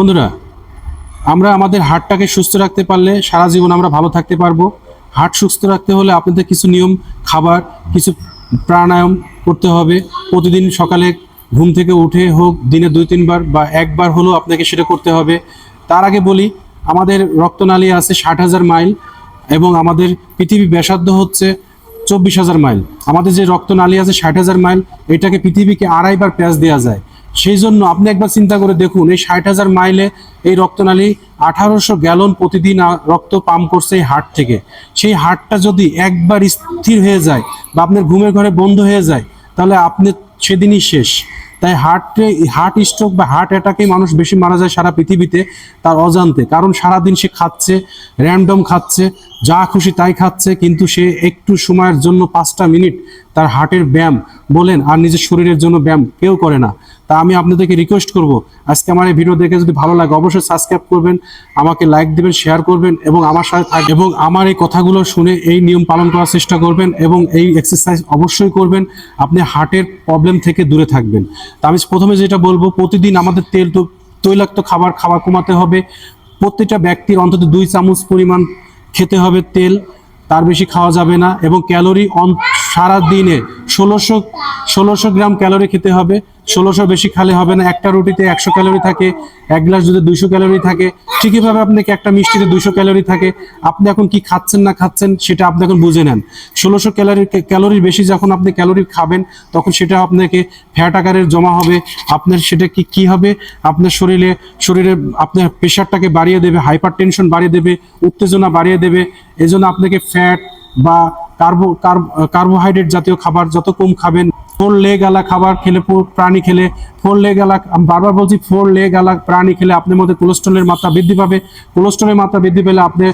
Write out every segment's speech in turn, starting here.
বন্ধুরা, আমরা আমাদের হার্টটাকে সুস্থ রাখতে পারলে সারা জীবন আমরা ভালো থাকতে পারব। হার্ট সুস্থ রাখতে হলে আপনাদের কিছু নিয়ম, খাবার, কিছু প্রাণায়াম করতে হবে। প্রতিদিন সকালে ঘুম থেকে উঠে হোক, দিনে দুই, তিনবার বা একবার হলেও আপনাকে সেটা করতে হবে। তার আগে বলি, আমাদের রক্তনালী আছে ষাট হাজার মাইল এবং আমাদের পৃথিবী ব্যাসার্ধ হচ্ছে চব্বিশ হাজার মাইল। আমাদের যে রক্তনালী আছে ষাট হাজার মাইল, এটাকে পৃথিবীকে আড়াইবার প্যাঁচ দেওয়া যায়। সেই জন্য আপনি একবার চিন্তা করে দেখুন, এই ষাট হাজার মাইলে এই রক্তনালী আঠারোশো গ্যালন প্রতিদিন রক্ত পাম্প করছে এই হার্ট থেকে। সেই হাটটা যদি একবার স্থির হয়ে যায় বা আপনার ঘুমের ঘরে বন্ধ হয়ে যায়, তাহলে আপনি সেদিনই শেষ। তাই হার্টে হার্ট স্ট্রোক বা হার্ট অ্যাটাকে মানুষ বেশি মারা যায় সারা পৃথিবীতে, তার অজান্তে। কারণ সারাদিন সে খাচ্ছে, র্যান্ডম খাচ্ছে, যা খুশি তাই খাচ্ছে, কিন্তু সে একটু সময়ের জন্য পাঁচটা মিনিট তার হার্টের ব্যায়াম বলেন আর নিজের শরীরের জন্য ব্যায়াম কেউ করে না। তা আমি আপনাদেরকে রিকোয়েস্ট করব। আজকে আমার এই ভিডিও দেখে যদি ভালো লাগে অবশ্যই সাবস্ক্রাইব করবেন, আমাকে লাইক দেবেন শেয়ার করবেন এবং আমার সাথে থাকবেন এবং আমার এই কথাগুলো শুনে এই নিয়ম পালন করার চেষ্টা করবেন এবং এই এক্সারসাইজ অবশ্যই করবেন। আপনি হার্টের প্রবলেম থেকে দূরে থাকবেন। তা আমি প্রথমে যেটা বলব, প্রতিদিন আমাদের তেল তো তৈলাক্ত খাবার খাবার কমাতে হবে। প্রত্যেকটা ব্যক্তির অন্তত দুই চামচ পরিমাণ খেতে হবে তেল। তার বেশি খাওয়া যাবে না এবং ক্যালোরি সারা দিনে ষোলোশো ষোলোশো গ্রাম ক্যালোরি খেতে হবে। ষোলোশো বেশি খালে হবে না। একটা রুটিতে একশো ক্যালোরি থাকে, এক গ্লাস দুধে দুইশো ক্যালোরি থাকে। ঠিকইভাবে আপনাকে একটা মিষ্টিতে দুইশো ক্যালোরি থাকে। আপনি এখন কি খাচ্ছেন না খাচ্ছেন সেটা আপনি এখন বুঝে নেন। ষোলোশো ক্যালোরি ক্যালোরির বেশি যখন আপনি ক্যালোরি খাবেন, তখন সেটা আপনাকে ফ্যাট আকারের জমা হবে। আপনার সেটা কি কি হবে? আপনার শরীরে শরীরে আপনার প্রেশারটাকে বাড়িয়ে দেবে হাইপার টেনশন বাড়িয়ে দেবে, উত্তেজনা বাড়িয়ে দেবে। এজন্য আপনাকে ফ্যাট বা কার্বো কার্বোহাইড্রেট জাতীয় খাবার, যত কম খাবেন, ফোর লেগ আলা খাবার খেলে প্রাণী খেলে, ফোর লেগ আলা বারবার বলছি ফোর লেগ আলা প্রাণী খেলে আপনার মধ্যে কোলেস্ট্রলের মাত্রা বৃদ্ধি পাবে। কোলেস্ট্রলের মাত্রা বৃদ্ধি পেলে আপনি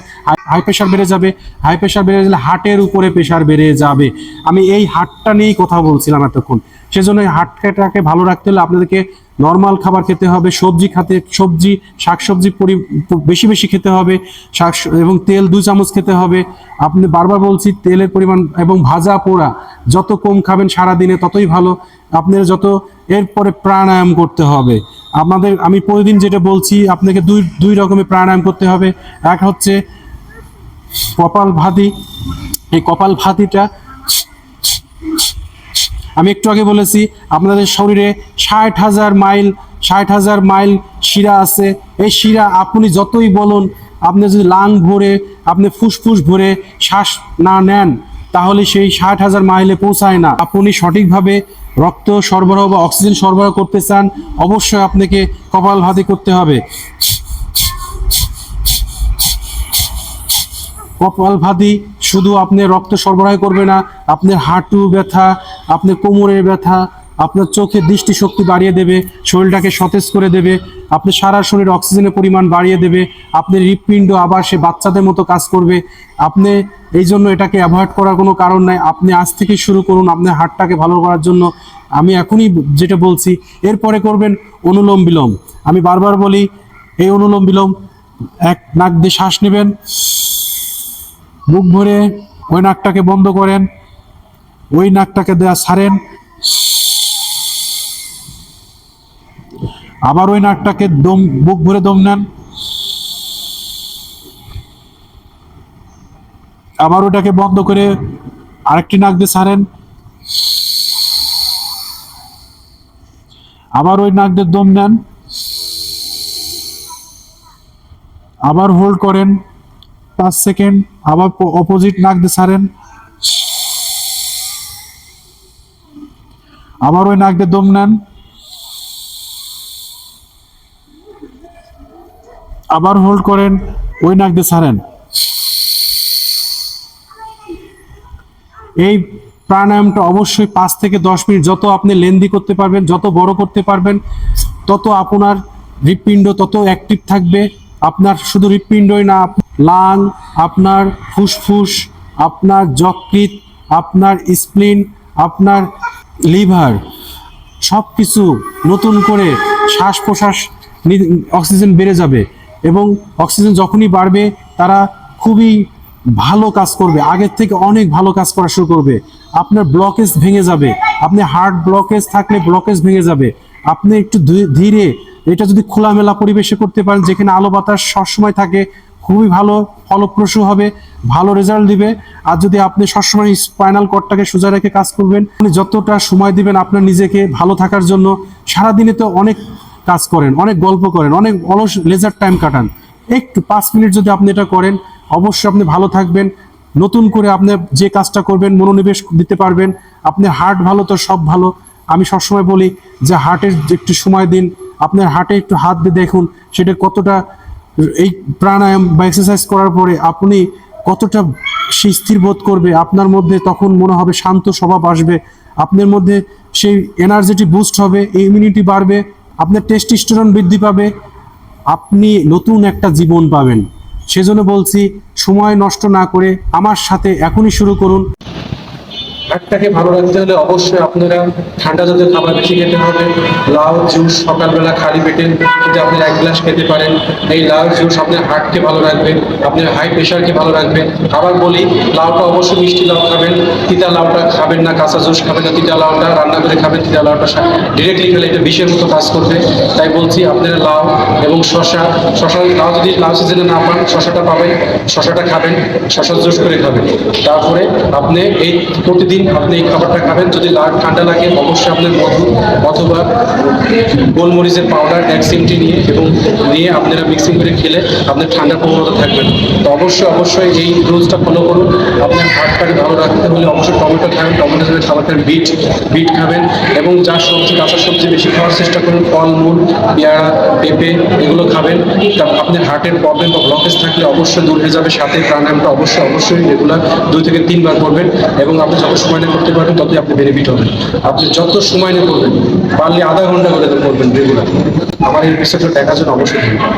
হাই প্রেশার বেড়ে যাবে। হাই প্রেশার বেড়ে গেলে হার্টের উপরে প্রেশার বেড়ে যাবে। আমি এই হার্টটা নিয়েই কথা বলছিলাম এতক্ষণ। সেজন্য এই হার্টটাকে ভালো রাখতে হলে আপনাদেরকে নর্মাল খাবার খেতে হবে, সবজি খাতে, সবজি, শাকসবজি বেশি বেশি খেতে হবে শাক এবং তেল দুই চামচ খেতে হবে। আপনি বারবার বলছি, তেলের পরিমাণ এবং ভাজা পোড়া, যত কম খাবেন সারা দিনে ততই ভালো। আপনার যত, এরপরে প্রাণায়াম করতে হবে। আপনাদের আমি প্রতিদিন যেটা বলছি, আপনাকে দুই দুই রকমের প্রাণায়াম করতে হবে। এক হচ্ছে কপাল ভাতি, এই কপাল ভাতিটা আমি একটু আগে বলেছি, আপনাদের শরীরে ষাট হাজার মাইল, ষাট হাজার মাইল শিরা আছে। এই শিরা আপনি যতই বলুন, আপনি যদি লাং ভরে, আপনি ফুসফুস ভরে শ্বাস না নেন, তাহলে সেই ষাট হাজার মাইলে পৌঁছায় না। আপনি সঠিকভাবে রক্ত সরবরাহ বা অক্সিজেন সরবরাহ করতে চান, অবশ্যই আপনাকে কপাল ভাতি করতে হবে। কপালভাতি শুধু আপনি রক্ত সরবরাহ করবে না, আপনার হাঁটু ব্যথা আপনার কোমরের ব্যথা, আপনার চোখের দৃষ্টিশক্তি বাড়িয়ে দেবে, শরীরটাকে সতেজ করে দেবে, আপনি সারা শরীর অক্সিজেনের পরিমাণ বাড়িয়ে দেবে আপনার হৃৎপিণ্ড আবার সে বাচ্চাদের মতো কাজ করবে। আপনি এই জন্য এটাকে অ্যাভয়েড করার কোনো কারণ নাই। আপনি আজ থেকে শুরু করুন আপনার হার্টটাকে ভালো করার জন্য। আমি এখনই যেটা বলছি, এরপরে করবেন অনুলোম বিলোম। আমি বারবার বলি, এই অনুলোম বিলোম, এক নাক দিয়ে শ্বাস নেবেন, মুখ ভরে ওই নাকটাকে বন্ধ করেন। ওই নাকটাকে দেয়া ছাড়েন আবার ওই নাকটাকে দম, বুক ভরে দম নেন। আবার ওটাকে বন্ধ করে আরেকটি নাক দিয়ে ছাড়েন আবার ওই নাক দিয়ে দম নেন। আবার হোল্ড করেন পাঁচ সেকেন্ড। আবার অপোজিট নাক দিয়ে ছাড়েন আবার ওই নাক দিয়ে দম নেন। আবার হোল্ড করেন, ওই নাক দিয়ে ছাড়েন। এই প্রাণায়ামটা অবশ্যই পাঁচ থেকে দশ মিনিট যত আপনি লেন্দি করতে পারবেন, যত বড় করতে পারবেন, তত আপনার হৃৎপিণ্ড তত অ্যাক্টিভ থাকবে। আপনার শুধু হৃৎপিণ্ডই না লাং আপনার ফুসফুস, আপনার যকৃত আপনার স্প্লিন, আপনার লিভার সব কিছু নতুন করে শ্বাস প্রশ্বাস অক্সিজেন বেড়ে যাবে এবং অক্সিজেন যখনই বাড়বে, তারা খুবই ভালো কাজ করবে। আগের থেকে অনেক ভালো কাজ করা শুরু করবে। আপনার ব্লকেজ ভেঙে যাবে। আপনি হার্ট ব্লকেজ থাকলে ব্লকেজ ভেঙে যাবে। আপনি একটু ধীরে এটা যদি খোলামেলা পরিবেশে করতে পারেন, যেখানে আলো বাতাস সবসময় থাকে, খুবই ভালো, ফলপ্রসূ হবে, ভালো রেজাল্ট দিবে। আর যদি আপনি সবসময় স্পাইনাল কর্ডটাকে সোজা রেখে কাজ করবেন, আপনি যতটা সময় দিবেন আপনার নিজেকে ভালো থাকার জন্য, সারাদিনে তো অনেক কাজ করেন, অনেক গল্প করেন, অনেক অলস লেজার টাইম কাটান। একটু পাঁচ মিনিট যদি আপনি এটা করেন, অবশ্যই আপনি ভালো থাকবেন। নতুন করে আপনি যে কাজটা করবেন, মনোনিবেশ দিতে পারবেন। আপনি হার্ট ভালো তো সব ভালো। আমি সবসময় বলি যে হার্টের একটু সময় দিন। আপনার হার্টে একটু হাত দিয়ে দেখুন, সেটা কতটা এই প্রাণায়াম বা এক্সারসাইজ করার পরে আপনি কতটা সে স্থির বোধ করবে, আপনার মধ্যে তখন মনে হবে শান্ত স্বভাব আসবে, আপনার মধ্যে সেই এনার্জেটি বুস্ট হবে ইমিউনিটি বাড়বে, আপনার টেস্টিস্টোরন বৃদ্ধি পাবে, আপনি নতুন একটা জীবন পাবেন। সেজন্য বলছি, সময় নষ্ট না করে আমার সাথে এখনই শুরু করুন। হাটটাকে ভালো রাখতে হলে অবশ্যই আপনারা ঠান্ডা জাতীয় খাবার বেশি খেতে হবে। লাউ জুস সকালবেলা খালি পেটে যদি আপনি এক গ্লাস খেতে পারেন। এই লাউ জুস আপনার হার্টকে ভালো রাখবে, আপনার হাই প্রেশারকে ভালো রাখবে। আবার বলি, লাউটা অবশ্যই মিষ্টি লাউ খাবেন। তিতা লাউটা খাবেন না, কাঁচা জুস খাবেন না। তিতা লাউটা রান্না করে খাবেন, তিতা লাউটা ডিরেক্টলি খেলে এটা বিষের মতো কাজ করবে। তাই বলছি, আপনারা লাউ এবং শশা শশা লাউ যদি লাউ সিজনে না পান শশাটা পাবেন শশাটা খাবেন শশা জুস করে খাবেন। তারপরে আপনি এই প্রতিদিন আপনি এই খাবারটা খাবেন। যদি ঠান্ডা লাগে, অবশ্যই আপনার মধু অথবা গোলমরিচের পাউডার এক চিমটি নিয়ে এবং নিয়ে আপনারা মিক্সিং করে খেলে আপনার ঠান্ডা প্রবণতা থাকবেন তো অবশ্যই অবশ্যই এই রুলসটা ফলো করুন। আপনার হার্টটাকে ভালো রাখতে হলে অবশ্যই টমেটো খাবেন টমেটো যদি খাবার বিট বিট খাবেন এবং যা সবজি, কাঁচা সবজি বেশি খাওয়ার চেষ্টা করুন। ফলমূল পেয়ারা, পেঁপে এগুলো খাবেন। আপনার হার্টের প্রবলেম বা ব্লকেজ থাকলে অবশ্যই দূর হয়ে যাবে সাথে। প্রাণায়ামটা অবশ্যই অবশ্যই রেগুলার দুই থেকে তিনবার করবেন এবং আপনি যত সময় নিয়ে করতে পারবেন, ততই আপনি বেনিফিট হবেন। আপনি যত সময় নিয়ে করবেন পারলে আধা ঘণ্টা করে করবেন রেগুলার আমার এই বিষয়টা দেখার জন্য অবশ্যই ধন্যবাদ।